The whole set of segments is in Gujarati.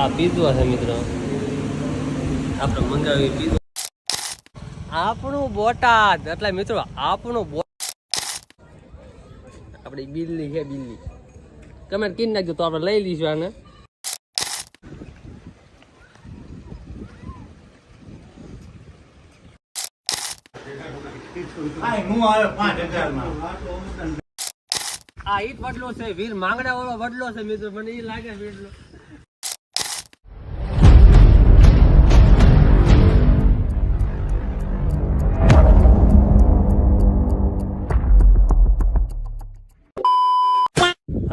આ પીધું હશે મિત્રો. આપણે મંગાવી પીધું. આપણું બોટાદ. એટલે મિત્રો આપણું આપણી બિલ્લી છે બિલ્લી. તમે કીન નાખજો તો આપણે લઈ લઈશું આને. આ ઈટ વડલો છે વીર માંગડા વાળો વડલો છે મિત્રો. મને એ લાગે છે વડલો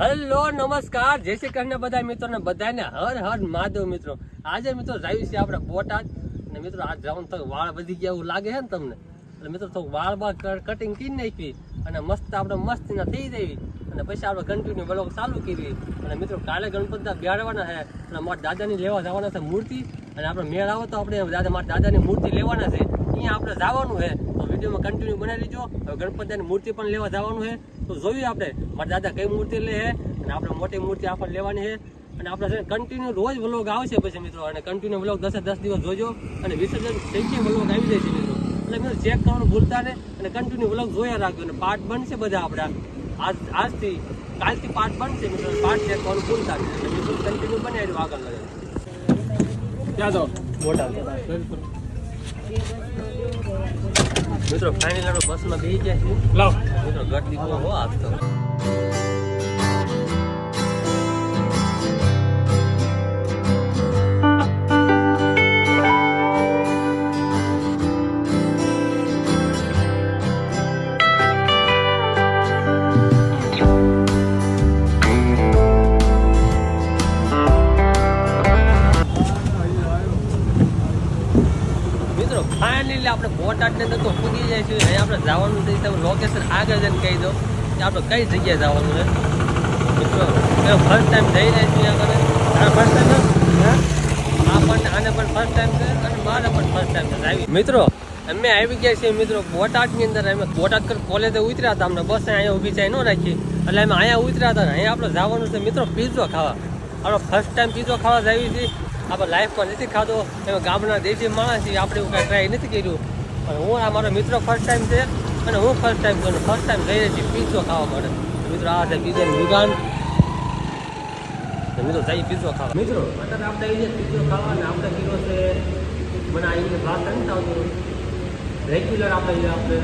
હેલો, નમસ્કાર. જય શ્રી કૃષ્ણ બધા મિત્રોને બધાને હર હર મહાદેવ મિત્રો. આજે મિત્રો આવ્યું છે આપણે બોટાદ. અને મિત્રો આજ જવાનું તો વાળ વધી ગયા એવું લાગે છે ને તમને? એટલે મિત્રો તો વાળ બાળ કટિંગ કરી નાખવી અને મસ્ત આપણે મસ્ત ના થઈ દેવી અને પછી આપણે કન્ટિન્યુ બ્લોગ ચાલુ કરી અને મિત્રો કાલે ગણપતિ બેહાડવાના છે. અને મારા દાદાની લેવા જવાના છે મૂર્તિ. અને આપણે મેળ આવો તો આપણે દાદા મારા દાદાની મૂર્તિ લેવાના છે. અહીંયા આપણે જવાનું છે. વિડીયોમાં કન્ટિન્યુ બનાવી લીજો હવે ગણપતિની મૂર્તિ પણ લેવા જવાનું છે. તો જોયું આપણે, મારા દાદા કઈ મૂર્તિ લે છે અને આપણે મોટી મૂર્તિ આપણે લેવાની છે. અને આપણે છે કન્ટિન્યુ રોજ વ્લોગ આવશે પછી મિત્રો. અને કન્ટિન્યુ વ્લોગ દસે દસ દિવસ જોજો. અને વિસર્જન થઈ ગયા વ્લોગ આવી જાય છે મિત્રો. એટલે મિત્રો ચેક કરવાનું ભૂલતા ને અને કન્ટિન્યુ વ્લોગ જોયા રાખજો. અને પાર્ટ બનશે બધા આપણા. આજ, આજથી, કાલથી પાર્ટ બનશે મિત્રો. પાર્ટ ચેક કરવાનું ભૂલતા એટલે મિત્રો કન્ટિન્યુ બનાવી દો આગળ લગાવ ક્યાં તો મોટા મિત્રો ફાઇનલ બસમાં બેસી જાય છે મિત્રો ગરદી દીધો હો આજ ફાઇનલી આપણે બોટાદ અંદર તો પૂગી જાય છે. અહીંયા આપણે જવાનું છે તમે લોકેશન આગળ જઈને કહી દો કે આપણે કઈ જગ્યાએ જવાનું છે. મિત્રો ફર્સ્ટ ટાઈમ જઈ રહ્યા છીએ આગળ? આ ફર્સ્ટ ટાઈમ આ પણ આને પણ ફર્સ્ટ ટાઈમ છે અને મારે પણ ફર્સ્ટ ટાઈમ છે. આવી મિત્રો અમે આવી ગયા છીએ મિત્રો બોટાદની અંદર. અમે બોટાદ કોલેજે ઉતર્યા હતા. અમને બસ અહીંયા ઊભી ચાઈ ન રાખી. એટલે અમે અહીંયા ઉતર્યા હતા અહીંયા આપણે જવાનું છે. મિત્રો પીઝો ખાવા. આપણે ફર્સ્ટ ટાઈમ પીઝો ખાવા જઈએ છીએ. આપણે લાઈફમાં નથી ખાધો. એમાં ગામના દેશી માણસ છીએ આપણે એવું કાંઈ ટ્રાય નથી કર્યું. પણ હું આ મારો મિત્રો ફર્સ્ટ ટાઈમ છે અને હું ફર્સ્ટ ટાઈમ છું ફર્સ્ટ ટાઈમ જઈ રહી છીએ પીઝો ખાવા માટે. મિત્રો આ છે પીઝાની દુકાન. મિત્રો જઈ પીઝો ખાવા. મિત્રો. અત્યારે આપણે આવી જાય પીઝો ખાવા અને આપણે કીધો છે મને આ ઇંગ્લિશ ભાષા નથી આવતું. રેગ્યુલર આપણે આપણે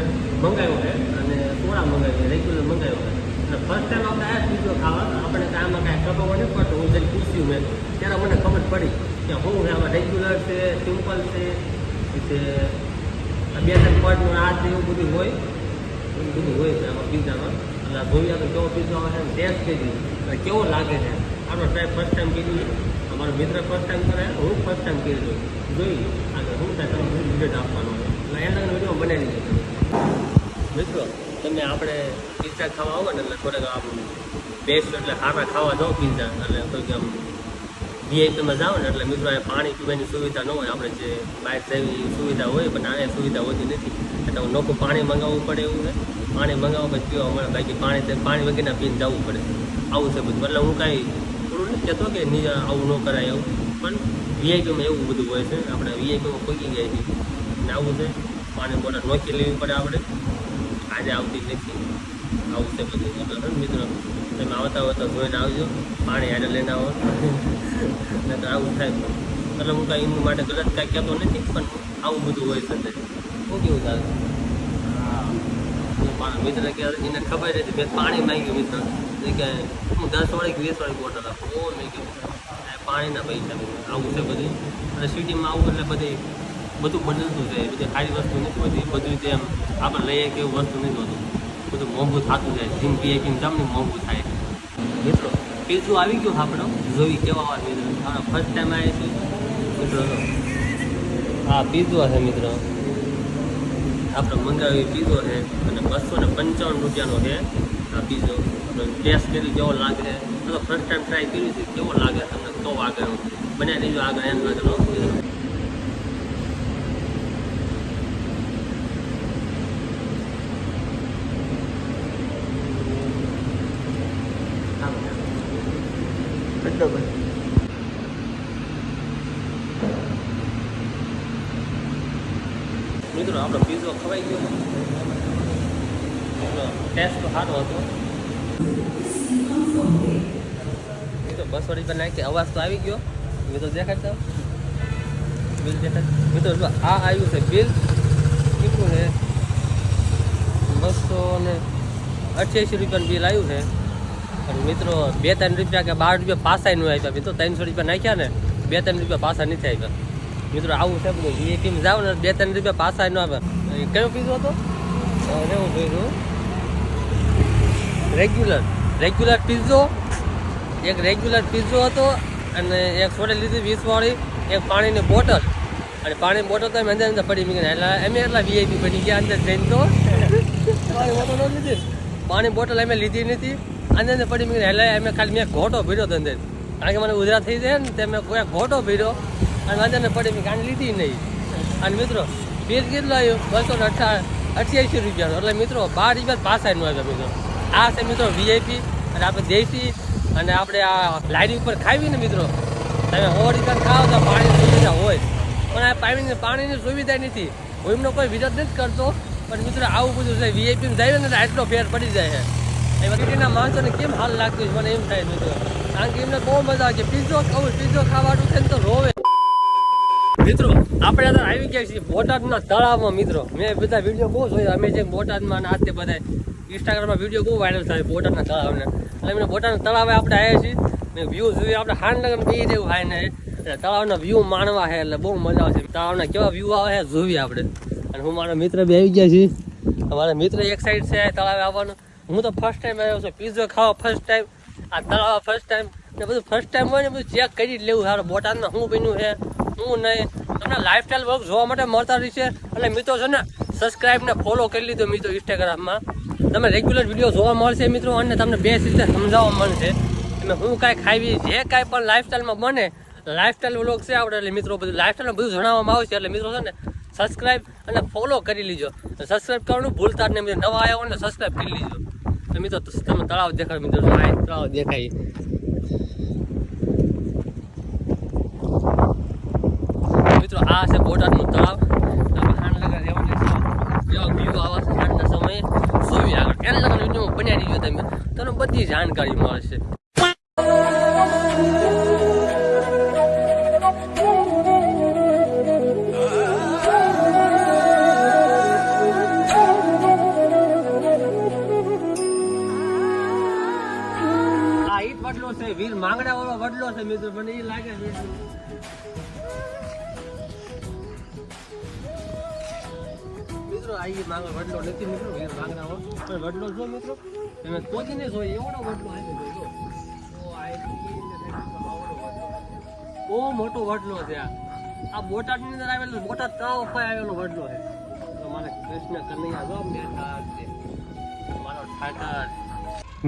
મંગાવ્યો છે અને સોડા મંગાવ્યો છે રેગ્યુલર મંગાવ્યો છે. અને ફર્સ્ટ ટાઈમ આપણે આવ્યા પીઝો ખાવા. આપણે કાંઈ આમાં કાંઈ ખબર નથી પડતો. હું જઈને પૂછ્યું મેં. ત્યારે મને ખબર પડી. કે હું છે આમાં રેગ્યુલર છે સિમ્પલ છે આ બે ત્રણ આ છે એવું બધું હોય, એવું બધું હોય છે આમાં પીઝામાં એટલે જોઈએ તો કેવો પીઝો આવે છે ટેસ્ટ કરી અને કેવો લાગે છે? આપણો ટ્રાય ફર્સ્ટ ટાઈમ કીધું અમારો મિત્ર ફર્સ્ટ ટાઈમ કરે, હું ફર્સ્ટ ટાઈમ કીધું જોઈ આગળ હું થાય તમે રિઝલ્ટ આપવાનો એટલે એના વીડિયો બનાવી દીધો. મિત્રો, તમે આપણે પિઝા ખાવા આવો ને એટલે થોડાક આમ બેસ્ટ એટલે સારા ખાવા જાઓ પિઝા એટલે કોઈક આમ વીઆઈપીમાં જાઓ ને એટલે મિત્રો અહીંયા પાણી પીવાની સુવિધા ન હોય. આપણે જે બહાર જેવી સુવિધા હોય, પણ અહીંયા સુવિધા હોતી નથી. એટલે નોખું પાણી મંગાવવું પડે એવું છે. પાણી મંગાવવા પછી પીવા મળે. બાકી પાણી પાણી વગેરેના પીને જવું પડે. આવું છે બધું. એટલે હું કાંઈ થોડું નથી કહેતો કે નિજ આવું ન કરાય એવું. પણ વીઆઈપીમાં એવું બધું હોય છે. આપણે વીઆઈપીમાં પગી ગયા છીએ. ને આવું છે. પાણી બોટલ નોખી લેવી પડે આપણે. આજે આવતી નથી. આવું છે બધું. મિત્રો તમે આવતા હોય તો જોઈને આવજો. પાણી હારે લઈને આવો. નહીં આવું થાય એટલે હું કાંઈ એમની માટે ગલત કાંઈ કહેતો નથી, પણ આવું બધું હોય છે શું કેવું ચાલે? મારા મિત્ર કે એને ખબર નથી મેં પાણી માંગ્યું મિત્ર. કે, હું દસ વાળી વીસ વાળી બોટલ આપું? ઓ, મેં કહ્યું પાણીના પૈસા આવું છે બધું. અને સિટીમાં આવું એટલે બધી, બધું બદલતું છે બધી સારી વસ્તુ નથી બધી બધું તેમ આપણે લઈએ કે એવું વસ્તુ નથી હોતું. બધું મોંઘું થતું જાય. જીમ પીને જમને મોંઘું થાય. મિત્રો પીઝું આવી ગયું આપણો જોઈ કેવા વાર મિત્રો. આપણે ફર્સ્ટ ટાઈમ આવ્યા છે મિત્રો હા પીઝો છે મિત્રો. આપણે મંગાવી પીઝો છે અને બસો ને પંચાવન રૂપિયાનો છે આ પીઝો આપણે ટેસ્ટ કરી કેવો લાગે. તો ફર્સ્ટ ટાઈમ ટ્રાય કર્યું છે, કેવો લાગે? તમને તો આગળ બને દેજો આગળ એમ આગળ મિત્રો આપણો પીઝો ખવાઈ ગયો એનો ટેસ્ટ તો સારો હતો મિત્રો પર નાખી, અવાજ તો આવી ગયો. મિત્રો દેખાડતા. બિલ દેખાડ મિત્રો જો, આ આવ્યું છે બિલ. કેટલું છે? બસો ને અઠ્યાસી રૂપિયાનું બિલ આવ્યું છે. અને મિત્રો બે ત્રણ રૂપિયા કે બાર રૂપિયા પાસા નહીં આપ્યા. મિત્રો ત્રણસો રૂપિયા નાખ્યા ને બે ત્રણ રૂપિયા પાસા નથી આપ્યા. મિત્રો, આવું છે બધું. ટીમ જાવ ને બે ત્રણ રૂપિયા પાસા ન આવે એ કયો પીધો હતો? રેવું જોયું રેગ્યુલર રેગ્યુલર પીઝો એક રેગ્યુલર પીઝો હતો અને એક સોડે લીધી વીસવાળી, એક પાણીની બોટલ અને પાણીની બોટલ તો એમ અંદર અંદર પડી મૂકીને એટલે અમે એટલા વીઆઈપી પડી ગયા, અંદર જઈને તો. પાણી બોટલ અમે લીધી નથી. અંદર અંદર પડી મૂકીને એટલે અમે ખાલી મેં ઘોટો ભર્યો હતો અંદર. કારણ કે મને ઉધરા થઈ જાય ને તે મેં કોઈ ઘોટો ભર્યો. અને અંદર પડી મૂકી આને લીધી નહીં. અને મિત્રો બિલ કેટલું આવ્યું? બસો ને અઠા અઠ્યાસી રૂપિયાનું. એટલે મિત્રો, બાર રૂપિયા પાસા આવ્યો, મિત્રો. આ છે મિત્રો વીઆઈપી અને આપણે દેશી અને આપણે આ લાઈન ઉપર ખાવી ને મિત્રો, તમે રૂપિયા ખાઓ તો પાણીની સુવિધા હોય. પણ આ પાણીની પાણીની સુવિધા નથી. હું એમનો કોઈ વિરોધ નથી કરતો, પણ મિત્રો આવું બધું છે વીઆઈપી જાય ને આટલો ફેર પડી જાય છે. એ વગેરેના માણસોને કેમ હાલ લાગતું છે મને એમ થાય મિત્રો. કારણ કે એમને બહુ મજા આવે છે. પીઝો ખાવું, પીઝો ખાવાનું છે તો રોવે. મિત્રો, આપણે અત્યારે આવી ગયા છીએ બોટાદના તળાવમાં મિત્રો. મેં બધા વીડિયો બહુ જોયા. અમે જે બોટાદમાં ના તે બધા ઇન્સ્ટાગ્રામમાં વીડિયો બહુ વાયરલ થાય બોટાદના તળાવને. એટલે એમને બોટાદના તળાવે આપણે આવ્યા છીએ. મેં વ્યૂ જોઈએ. આપણે હાંડનગર બી રહ્યું થાય ને. એટલે તળાવના વ્યૂ માણવા છે એટલે બહુ મજા આવે છે. તળાવના કેવા વ્યૂ આવે છે જોઈએ આપણે. અને હું મારા મિત્ર બી આવી ગયા છીએ. અમારા મિત્ર એક સાઈડ છે તળાવે આવવાનું. હું તો ફર્સ્ટ ટાઈમ આવ્યો છું. પીઝો ખાવા ફર્સ્ટ ટાઈમ આ તળાવ ફર્સ્ટ ટાઈમ ને બધું ફર્સ્ટ ટાઈમ હોય ને, બધું ચેક કરી જ લેવું. સારું બોટાદમાં શું બન્યું છે, શું નહીં. તમને લાઈફસ્ટાઈલ વર્ક જોવા માટે મળતા રહેશે એટલે મિત્રો છે ને સબસ્ક્રાઈબ ને ફોલો કરી લીધો મિત્રો ઇન્સ્ટાગ્રામમાં તમે રેગ્યુલર વીડિયો જોવા મળશે મિત્રો અને તમને બે રીતે સમજાવવા મળશે. તમે હું કાંઈ ખાવી, જે કાંઈ પણ લાઇફસ્ટાઈલમાં બને લાઇફસ્ટાઈલ વ્લોગ છે આપણે એટલે મિત્રો બધું લાઈફસ્ટાઈલમાં બધું જણાવવામાં આવશે. એટલે મિત્રો છે ને સબસ્ક્રાઇબ અને ફોલો કરી લીજો. સબસ્ક્રાઇબ કરવાનું ભૂલતા જ નહીં. મિત્રો નવા આવ્યા હોય ને સબસ્ક્રાઈબ કરી લીજો. તો મિત્રો, તમે તળાવ દેખાય મિત્રો. આ તળાવ દેખાય. મિત્રો, આ છે બોટાદનું તળાવ આપણે હાંડલગર રહેવાની છે કેવા વ્યૂ આવા છે સાંજના સમયે જોઈ આગળ એને લગન વીડિયો બનાવી દીધો તમે. તમને બધી જાણકારી મળશે વીર માંગડા વાળો વડલો છે, મિત્રો. મને એ લાગે છે. મિત્રો, આ ઈ માંગ વડલો નથી મિત્રો વીર માંગડા વાળો પણ વડલો જો મિત્રો? તમે પહોંચીને જો એવડો વડલો આવી જો. બહુ મોટો વડલો છે આ. આ બોટાદની અંદર આવેલો બોટાદ તળાવ ઉપર આવેલો વડલો છે. તો મારા કૃષ્ણ કનૈયા જો મહેતા છે મારો ઠાકર.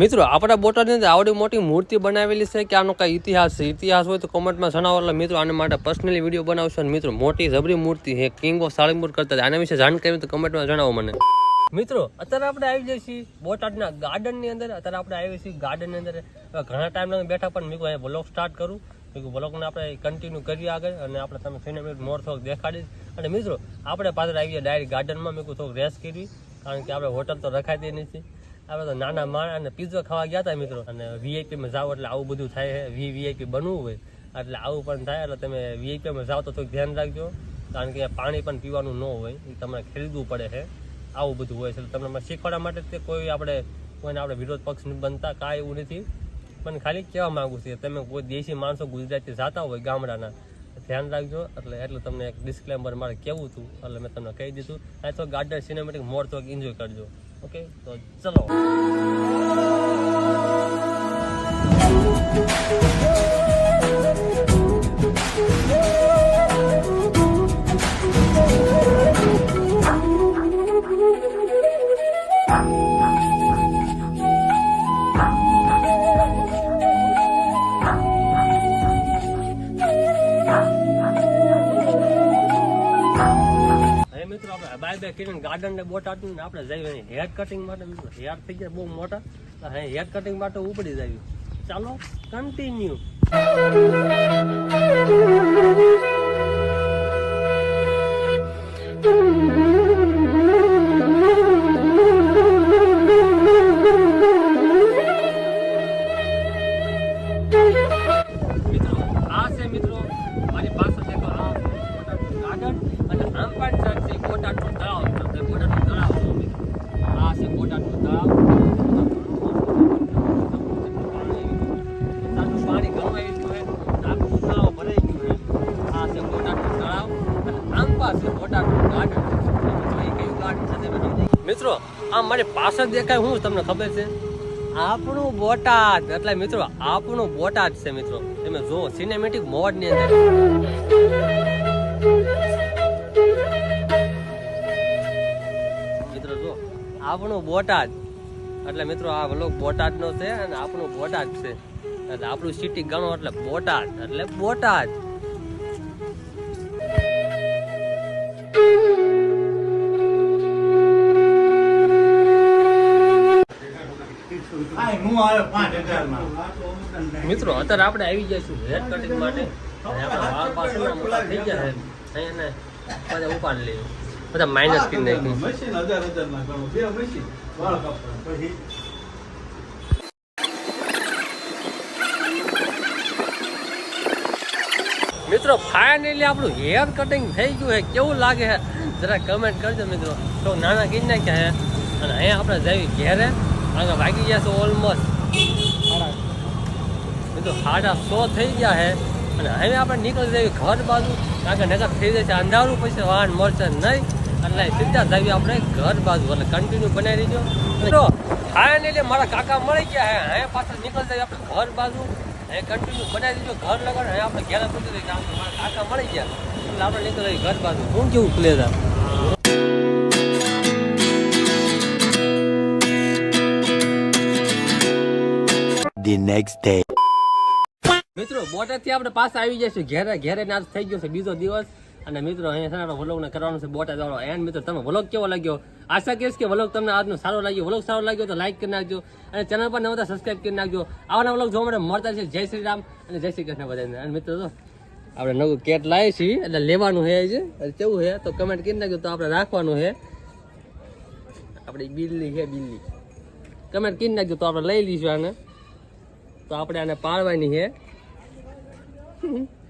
મિત્રો, આપણા બોટાદની અંદર આવડી મોટી મૂર્તિ બનાવેલી છે કે આનો કાંઈ ઇતિહાસ છે? ઇતિહાસ હોય તો કોમેન્ટમાં જણાવો, એટલે મિત્રો આના માટે પર્સનલી વીડિયો બનાવશો અને મિત્રો, મોટી જબરી મૂર્તિ છે કિંગ ઓફ સાળીમુર કરતા. આના વિશે જાણકારી તો કોમેન્ટમાં જણાવો મને. મિત્રો, અત્યારે આપણે આવી જઈએ છીએ બોટાદના ગાર્ડનની અંદર. અત્યારે આપણે આવી છીએ ગાર્ડનની અંદર. ઘણા ટાઈમ બેઠા, પણ મેં કહ્યું બ્લોગ સ્ટાર્ટ કરું. મેં કહ્યું બ્લોગને આપણે કન્ટિન્યુ કરીએ આગળ અને આપણે તમે ફિનેમિટ મોર થોડોક દેખાડીશ. અને મિત્રો, આપણે પાછળ આવી ગયા ડાયરેક્ટ ગાર્ડનમાં મેં કહ્યું થોડુંક રેસ્ટ કરવી કારણ કે આપણે હોટલ તો રખાતી નથી આપણે તો નાના માણા અને પીઝો ખાવા ગયા હતા મિત્રો. અને વીઆઈપીમાં જાઓ એટલે આવું બધું થાય છે. વી વીઆઈપી બનવું હોય એટલે આવું પણ થાય. એટલે તમે વીઆઈપીમાં જાઓ તો થોડુંક ધ્યાન રાખજો. કારણ કે પાણી પણ પીવાનું ન હોય. એ તમારે ખરીદવું પડે છે. આવું બધું હોય છે. તમને શીખવાડવા માટે તે કોઈ આપણે, કોઈને આપણે વિરોધ પક્ષ બનતા કાંઈ એવું નથી. પણ ખાલી કહેવા માંગુ છું તમે કોઈ દેશી માણસો ગુજરાતી જાતા હોય ગામડાના, ધ્યાન રાખજો. એટલે એટલે તમને એક ડિસ્ક્લેમ્બર મારે કહેવું હતું. એટલે મેં તમને કહી દીધું. આ તો ગાર્ડન સિનેમેટિક મોડ તો એન્જોય કરજો. ઓકે તો ચલો આપણે બાય ગાર્ડન ને બોટાદ ને આપણે જઈએ. હેર કટિંગ માટે હેર થઈ ગયા બહુ મોટા. અહીં હેર કટિંગ માટે ઉપડી જાય. ચાલો કન્ટિન્યુ ગયા? મિત્રો આ મારી પાછળ દેખાય હું તમને ખબર છે? આપણું બોટાદ, એટલે મિત્રો, આપણું બોટાદ છે મિત્રો. તમે જુઓ સિનેમેટિક મોડની અંદર. મિત્રો જો આપણું બોટાદ. એટલે મિત્રો, આ વ્લોગ બોટાદ નો છે અને આપણું બોટાદ છે. એટલે આપણું સિટી ગણો, એટલે બોટાદ એટલે બોટાદ. મિત્રો અત્યારે આપણે આવી જઈશું હેર કટિંગ માટે. આપણા વાળ પાછળના મોટા થઈ ગયા છે. અહીંયા ને ઉપાડી લઈએ. બધા માઇનસ કરી નાખ્યું. મશીન હજાર હજાર ના ગણો બે મશીન વાળ કાપવા પછી મિત્રો ફાઇનલી આપણું હેર કટિંગ થઈ ગયું છે. કેવું લાગે છે? જરા કમેન્ટ કરજો મિત્રો. તો નાના કરી નાખ્યા છે? અને અહીંયા આપણે જઈએ ઘેરે આગળ વાગી ગયા છે ઓલમોસ્ટ મિત્રો સાડા સો થઈ ગયા છે અને હવે આપણે નીકળી જઈએ ઘર બાજુ. કારણ કે નકર થઈ જશે અંધારું પછી વાહન મળશે નહીં. એટલે સીધા જઈએ આપણે ઘર બાજુ. એટલે કન્ટિન્યુ બનાવી દેજો. ફાઇનલી મારા કાકા મળી ગયા હે. હવે પાછળ નીકળી જાય આપણે ઘર બાજુ. હવે કન્ટિન્યુ બનાવી દીધો ઘર લગાડ હવે આપણે ઘેર પૂછી દઈએ મારા કાકા મળી ગયા. એટલે આપણે નીકળી ઘર બાજુ. શું કેવું પ્લેઝ the next day. મિત્રો, બોટાદથી આપણે પાછા આવી જઈશું. ઘેરે ઘેરે આજ થઈ ગયો છે બીજો દિવસ. અને મિત્રો, અહીંયા છે ને કરવાનું છે બોટાદ વાળો એન્ડ મિત્રો, તમે વ્લોગ કેવો લાગ્યો? આશા કહીશ કે વ્લોગ તમને આજનો સારો લાગ્યો. વ્લોગ સારો લાગ્યો તો લાઈક કરી નાખજો. અને ચેનલ પર નવતા સબસ્ક્રાઈબ કરી નાખજો. આવાના વ્લોગ જોવા માટે મળતા છે જય શ્રી રામ અને જય શ્રી કૃષ્ણ બધાને. અને મિત્રો તો આપણે નવું કેટ લાવીએ છીએ એટલે લેવાનું છે એટલે કેવું છે તો કમેન્ટ કરી નાખજો. તો આપણે રાખવાનું છે આપણી બિલ્લી છે બિલ્લી. કમેન્ટ કરી નાખજો તો આપણે લઈ લઈશું આને. તો આપણે આને પાળવાની છે Mm-hmm.